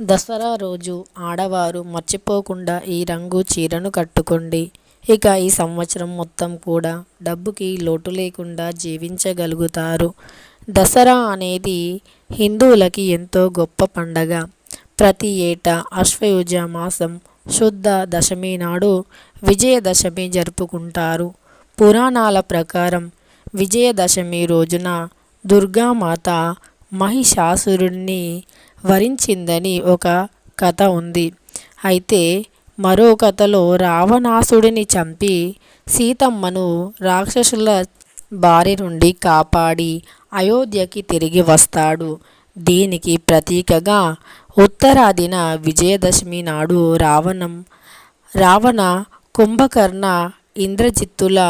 దసరా రోజు ఆడవారు మర్చిపోకుండా ఈ రంగు చీరను కట్టుకోండి. ఇక ఈ సంవత్సరం మొత్తం కూడా డబ్బుకి లోటు లేకుండా జీవించగలుగుతారు. దసరా అనేది హిందువులకి ఎంతో గొప్ప పండగ. ప్రతి ఏటా అశ్వయుజ మాసం శుద్ధ దశమి నాడు విజయదశమి జరుపుకుంటారు. పురాణాల ప్రకారం విజయదశమి రోజున దుర్గామాత మహిషాసురుడిని వరించిందని ఒక కథ ఉంది. అయితే మరో కథలో రావణాసుడిని చంపి సీతమ్మను రాక్షసుల బారి నుండి కాపాడి అయోధ్యకి తిరిగి వస్తాడు. దీనికి ప్రతీకగా ఉత్తరాదిన విజయదశమి నాడు రావణం రావణ కుంభకర్ణ ఇంద్రజిత్తుల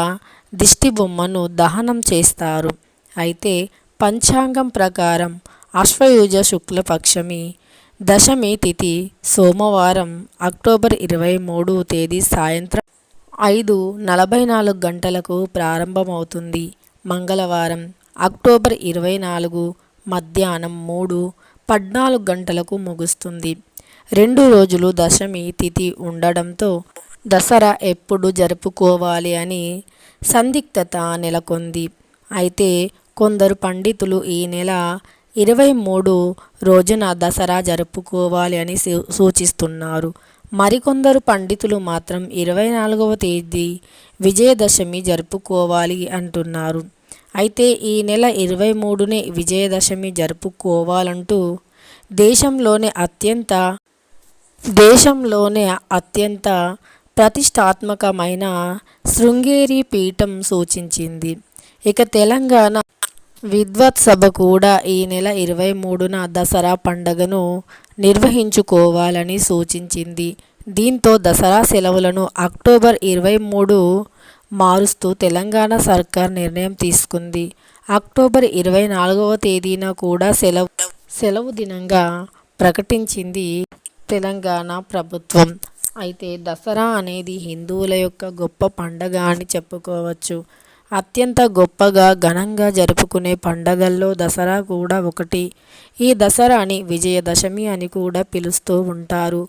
దిష్టిబొమ్మను దహనం చేస్తారు. అయితే పంచాంగం ప్రకారం అశ్వయుజ శుక్లపక్షమి దశమి తిథి సోమవారం అక్టోబర్ ఇరవై మూడు తేదీ సాయంత్రం ఐదు నలభై నాలుగు గంటలకు ప్రారంభమవుతుంది. మంగళవారం అక్టోబర్ ఇరవై నాలుగు మధ్యాహ్నం మూడు పద్నాలుగు గంటలకు ముగుస్తుంది. రెండు రోజులు దశమి తిథి ఉండడంతో దసరా ఎప్పుడు జరుపుకోవాలి అని సందిగ్ధత నెలకొంది. అయితే కొందరు పండితులు ఈ నెల ఇరవై మూడు రోజున దసరా జరుపుకోవాలి అని సూచిస్తున్నారు. మరికొందరు పండితులు మాత్రం ఇరవై నాలుగవ తేదీ విజయదశమి జరుపుకోవాలి అంటున్నారు. అయితే ఈ నెల ఇరవై మూడునే విజయదశమి జరుపుకోవాలంటూ దేశంలోనే అత్యంత దేశంలోనే అత్యంత ప్రతిష్టాత్మకమైన శృంగేరి పీఠం సూచించింది. ఇక తెలంగాణ విద్వత్ సభ కూడా ఈ నెల ఇరవై మూడున దసరా పండగను నిర్వహించుకోవాలని సూచించింది. దీంతో దసరా సెలవులను అక్టోబర్ ఇరవై మూడు మారుస్తూ తెలంగాణ సర్కార్ నిర్ణయం తీసుకుంది. అక్టోబర్ ఇరవై నాలుగవ తేదీన కూడా సెలవు సెలవు దినంగా ప్రకటించింది తెలంగాణ ప్రభుత్వం. అయితే దసరా అనేది హిందువుల యొక్క గొప్ప పండగ అని చెప్పుకోవచ్చు. అత్యంత గొప్పగా ఘనంగా జరుపుకునే పండగల్లో దసరా కూడా ఒకటి. ఈ దసరాని విజయదశమి అని కూడా పిలుస్తూ ఉంటారు.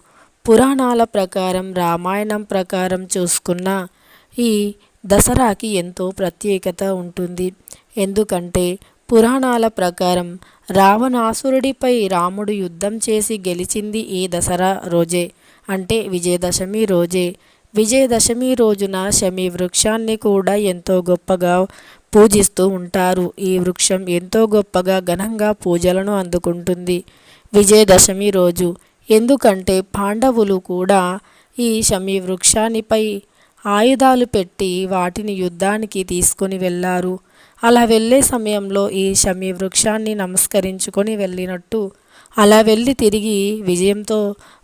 పురాణాల ప్రకారం రామాయణం ప్రకారం చూసుకున్న ఈ దసరాకి ఎంతో ప్రత్యేకత ఉంటుంది. ఎందుకంటే పురాణాల ప్రకారం రావణాసురుడిపై రాముడు యుద్ధం చేసి గెలిచింది ఈ దసరా రోజే. అంటే విజయదశమి రోజే. విజయదశమి రోజున శమి వృక్షాన్ని కూడా ఎంతో గొప్పగా పూజిస్తూ ఉంటారు. ఈ వృక్షం ఎంతో గొప్పగా ఘనంగా పూజలను అందుకుంటుంది విజయదశమి రోజు. ఎందుకంటే పాండవులు కూడా ఈ శమి వృక్షానిపై ఆయుధాలు పెట్టి వాటిని యుద్ధానికి తీసుకొని వెళ్ళారు. అలా వెళ్ళే సమయంలో ఈ శమి వృక్షాన్ని నమస్కరించుకొని వెళ్ళినట్టు అలా వెళ్ళి తిరిగి విజయంతో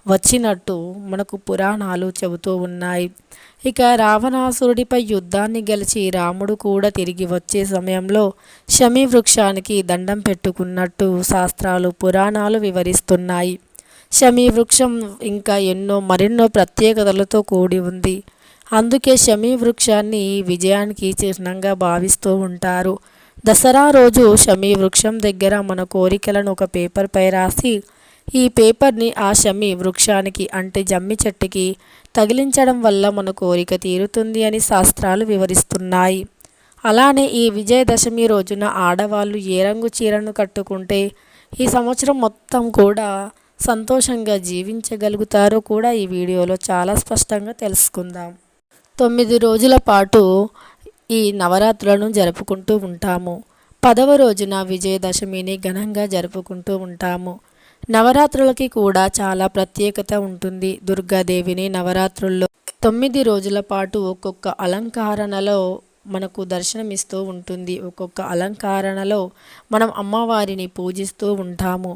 వచ్చినట్టు మనకు పురాణాలు చెబుతూ ఉన్నాయి. ఇక రావణాసురుడిపై యుద్ధాన్ని గెలిచి రాముడు కూడా తిరిగి వచ్చే సమయంలో శమీ వృక్షానికి దండం పెట్టుకున్నట్టు శాస్త్రాలు పురాణాలు వివరిస్తున్నాయి. శమీ వృక్షం ఇంకా ఎన్నో మరెన్నో ప్రత్యేకతలతో కూడి ఉంది. అందుకే శమీ వృక్షాన్ని విజయానికి చిహ్నంగా భావిస్తూ ఉంటారు. దసరా రోజు షమి వృక్షం దగ్గర మన కోరికలను ఒక పేపర్పై రాసి ఈ పేపర్ని ఆ షమి వృక్షానికి అంటే జమ్మి చెట్టుకి తగిలించడం వల్ల మన కోరిక తీరుతుంది అని శాస్త్రాలు వివరిస్తున్నాయి. అలానే ఈ విజయదశమి రోజున ఆడవాళ్ళు ఏ రంగు చీరను కట్టుకుంటే ఈ సంవత్సరం మొత్తం కూడా సంతోషంగా జీవించగలుగుతారో కూడా ఈ వీడియోలో చాలా స్పష్టంగా తెలుసుకుందాం. తొమ్మిది రోజుల పాటు ఈ నవరాత్రులను జరుపుకుంటూ ఉంటాము. పదవ రోజున విజయదశమిని ఘనంగా జరుపుకుంటూ ఉంటాము. నవరాత్రులకి కూడా చాలా ప్రత్యేకత ఉంటుంది. దుర్గాదేవిని నవరాత్రుల్లో తొమ్మిది రోజుల పాటు ఒక్కొక్క అలంకరణలో మనకు దర్శనమిస్తూ ఉంటుంది. ఒక్కొక్క అలంకరణలో మనం అమ్మవారిని పూజిస్తూ ఉంటాము.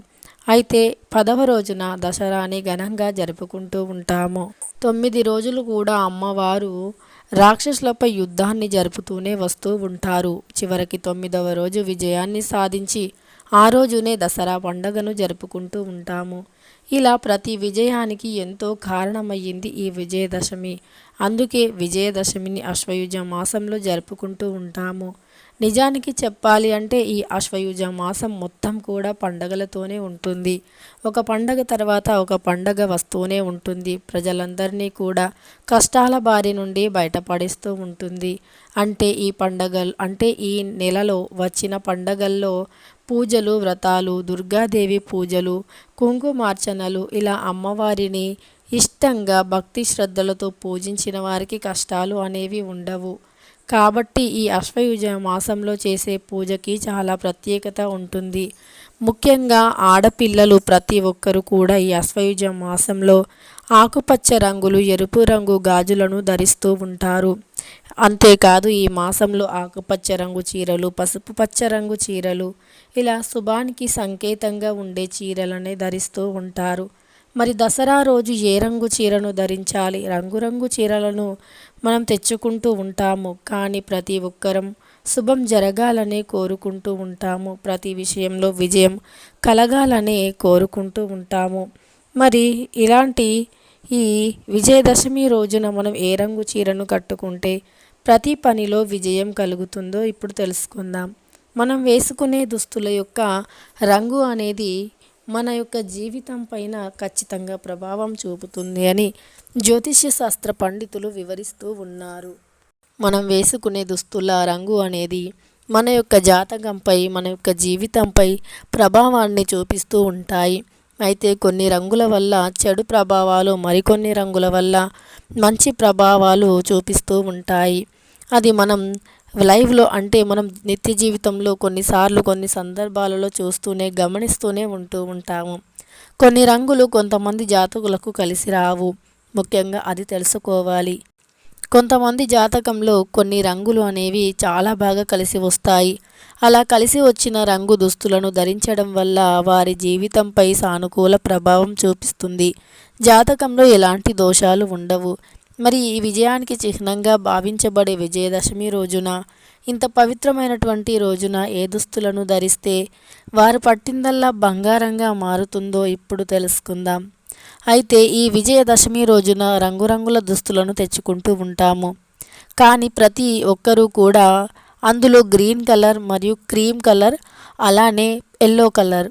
అయితే పదవ రోజున దసరాని ఘనంగా జరుపుకుంటూ ఉంటాము. తొమ్మిది రోజులు కూడా అమ్మవారు రాక్షసులపై యుద్ధాన్ని జరుపుతూనే వస్తూ ఉంటారు. చివరికి తొమ్మిదవ రోజు విజయాన్ని సాధించి ఆ రోజునే దసరా పండగను జరుపుకుంటూ ఉంటాము. ఇలా ప్రతి విజయానికి ఎంతో కారణమయ్యింది ఈ విజయదశమి. అందుకే విజయదశమిని అశ్వయుజ మాసంలో జరుపుకుంటూ ఉంటాము. నిజానికి చెప్పాలి అంటే ఈ అశ్వయుజ మాసం మొత్తం కూడా పండగలతోనే ఉంటుంది. ఒక పండగ తర్వాత ఒక పండగ వస్తూనే ఉంటుంది. ప్రజలందరినీ కూడా కష్టాల బారి నుండి బయటపడిస్తూ ఉంటుంది. అంటే ఈ పండగలు అంటే ఈ నెలలో వచ్చిన పండగల్లో పూజలు వ్రతాలు దుర్గాదేవి పూజలు కుంకుమార్చనలు ఇలా అమ్మవారిని ఇష్టంగా భక్తి శ్రద్ధలతో పూజించిన వారికి కష్టాలు అనేవి ఉండవు. కాబట్టి ఈ అశ్వయుజ మాసంలో చేసే పూజకి చాలా ప్రత్యేకత ఉంటుంది. ముఖ్యంగా ఆడపిల్లలు ప్రతి ఒక్కరు కూడా ఈ అశ్వయుజ మాసంలో ఆకుపచ్చ రంగులు ఎరుపు రంగు గాజులను ధరిస్తూ ఉంటారు. అంతేకాదు ఈ మాసంలో ఆకుపచ్చ రంగు చీరలు పసుపు పచ్చ రంగు చీరలు ఇలా శుభానికి సంకేతంగా ఉండే చీరలనే ధరిస్తూ ఉంటారు. మరి దసరా రోజు ఏ రంగు చీరను ధరించాలి? రంగురంగు చీరలను మనం తెచ్చుకుంటూ ఉంటాము కానీ ప్రతి ఒక్కరం శుభం జరగాలనే కోరుకుంటూ ఉంటాము. ప్రతి విషయంలో విజయం కలగాలనే కోరుకుంటూ ఉంటాము. మరి ఇలాంటి ఈ విజయదశమి రోజున మనం ఏ రంగు చీరను కట్టుకుంటే ప్రతి పనిలో విజయం కలుగుతుందో ఇప్పుడు తెలుసుకుందాం. మనం వేసుకునే దుస్తుల యొక్క రంగు అనేది మన యొక్క జీవితం పైన ఖచ్చితంగా ప్రభావం చూపుతుంది అని జ్యోతిష్య శాస్త్ర పండితులు వివరిస్తూ ఉన్నారు. మనం వేసుకునే దుస్తుల రంగు అనేది మన యొక్క జాతకంపై మన యొక్క జీవితంపై ప్రభావాన్ని చూపిస్తూ ఉంటాయి. అయితే కొన్ని రంగుల వల్ల చెడు ప్రభావాలు మరికొన్ని రంగుల వల్ల మంచి ప్రభావాలు చూపిస్తూ ఉంటాయి. అది మనం లైవ్లో అంటే మనం నిత్య జీవితంలో కొన్నిసార్లు కొన్ని సందర్భాలలో చూస్తూనే గమనిస్తూనే ఉంటూ ఉంటాము. కొన్ని రంగులు కొంతమంది జాతకులకు కలిసి రావు. ముఖ్యంగా అది తెలుసుకోవాలి. కొంతమంది జాతకంలో కొన్ని రంగులు అనేవి చాలా బాగా కలిసి వస్తాయి. అలా కలిసి వచ్చిన రంగు దుస్తులను ధరించడం వల్ల వారి జీవితంపై సానుకూల ప్రభావం చూపిస్తుంది. జాతకంలో ఎలాంటి దోషాలు ఉండవు. మరి ఈ విజయానికి చిహ్నంగా భావించబడే విజయదశమి రోజున ఇంత పవిత్రమైనటువంటి రోజున ఏ దుస్తులను ధరిస్తే వారు పట్టిందల్లా బంగారంగా మారుతుందో ఇప్పుడు తెలుసుకుందాం. అయితే ఈ విజయదశమి రోజున రంగురంగుల దుస్తులను తెచ్చుకుంటూ ఉంటాము. కానీ ప్రతి ఒక్కరూ కూడా అందులో గ్రీన్ కలర్ మరియు క్రీమ్ కలర్ అలానే ఎల్లో కలర్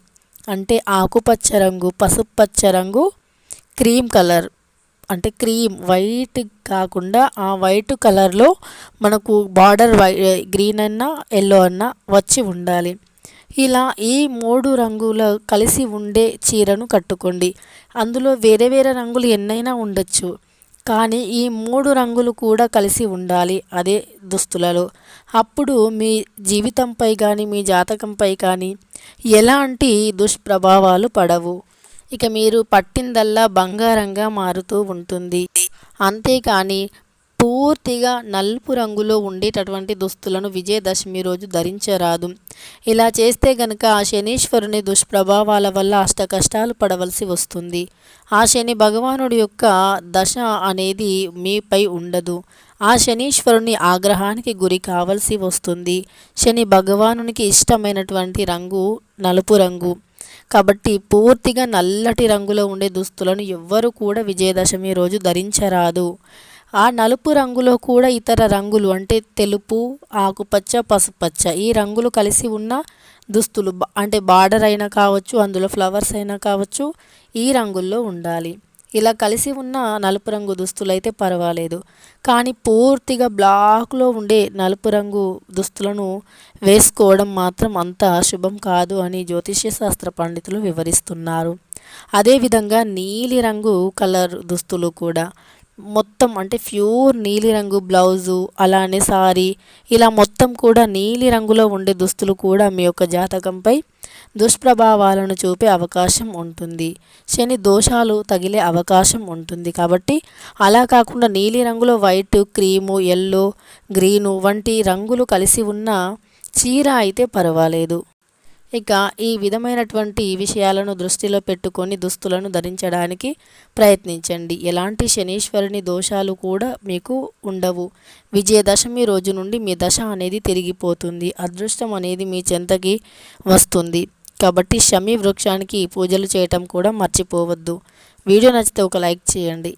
అంటే ఆకుపచ్చ రంగు పసుపు పచ్చ రంగు క్రీమ్ కలర్. అంటే క్రీమ్ వైట్ కాకుండా ఆ వైట్ కలర్లో మనకు బార్డర్ వై గ్రీన్ అన్నా ఎల్లో అన్నా వచ్చి ఉండాలి. ఇలా ఈ మూడు రంగుల కలిసి ఉండే చీరను కట్టుకోండి. అందులో వేరే వేరే రంగులు ఎన్నైనా ఉండొచ్చు. కానీ ఈ మూడు రంగులు కూడా కలిసి ఉండాలి అదే దుస్తులలో. అప్పుడు మీ జీవితంపై కానీ మీ జాతకంపై కానీ ఎలాంటి దుష్ప్రభావాలు పడవు. ఇక మీరు పట్టిందల్లా బంగారంగా మారుతూ ఉంటుంది. అంతేకాని పూర్తిగా నలుపు రంగులో ఉండేటటువంటి దుస్తులను విజయదశమి రోజు ధరించరాదు. ఇలా చేస్తే గనక ఆ శనీశ్వరుని దుష్ప్రభావాల వల్ల అష్ట కష్టాలు పడవలసి వస్తుంది. ఆ శని భగవానుడి యొక్క దశ అనేది మీపై ఉండదు. ఆ శనీశ్వరుని ఆగ్రహానికి గురి కావలసి వస్తుంది. శని భగవానునికి ఇష్టమైనటువంటి రంగు నలుపు రంగు. కాబట్టి పూర్తిగా నల్లటి రంగులో ఉండే దుస్తులను ఎవ్వరు కూడా విజయదశమి రోజు ధరించరాదు. ఆ నలుపు రంగులో కూడా ఇతర రంగులు అంటే తెలుపు ఆకుపచ్చ పసుపచ్చ ఈ రంగులు కలిసి ఉన్న దుస్తులు అంటే బార్డర్ అయినా కావచ్చు అందులో ఫ్లవర్స్ అయినా కావచ్చు ఈ రంగుల్లో ఉండాలి. ఇలా కలిసి ఉన్న నలుపు రంగు దుస్తులు అయితే పర్వాలేదు. కానీ పూర్తిగా బ్లాక్లో ఉండే నలుపు రంగు దుస్తులను వేసుకోవడం మాత్రం అంత శుభం కాదు అని జ్యోతిష్య శాస్త్ర పండితులు వివరిస్తున్నారు. అదేవిధంగా నీలిరంగు కలర్ దుస్తులు కూడా. మొత్తం అంటే ప్యూర్ నీలిరంగు బ్లౌజు అలానే సారీ ఇలా మొత్తం కూడా నీలిరంగులో ఉండే దుస్తులు కూడా మీ యొక్క జాతకంపై దుష్ప్రభావాలను చూపే అవకాశం ఉంటుంది. శని దోషాలు తగిలే అవకాశం ఉంటుంది. కాబట్టి అలా కాకుండా నీలి రంగులో వైట్ క్రీము ఎల్లో గ్రీను వంటి రంగులు కలిసి ఉన్న చీర అయితే పర్వాలేదు. ఇక ఈ విధమైనటువంటి విషయాలను దృష్టిలో పెట్టుకొని దుస్తులను ధరించడానికి ప్రయత్నించండి. ఎలాంటి శనీశ్వరుని దోషాలు కూడా మీకు ఉండవు. విజయదశమి రోజు నుండి మీ దశ అనేది తిరిగిపోతుంది. అదృష్టం అనేది మీ చెంతకి వస్తుంది. కాబట్టి షమి వృక్షానికి పూజలు చేయటం కూడా మర్చిపోవద్దు. వీడియో నచ్చితే ఒక లైక్ చేయండి.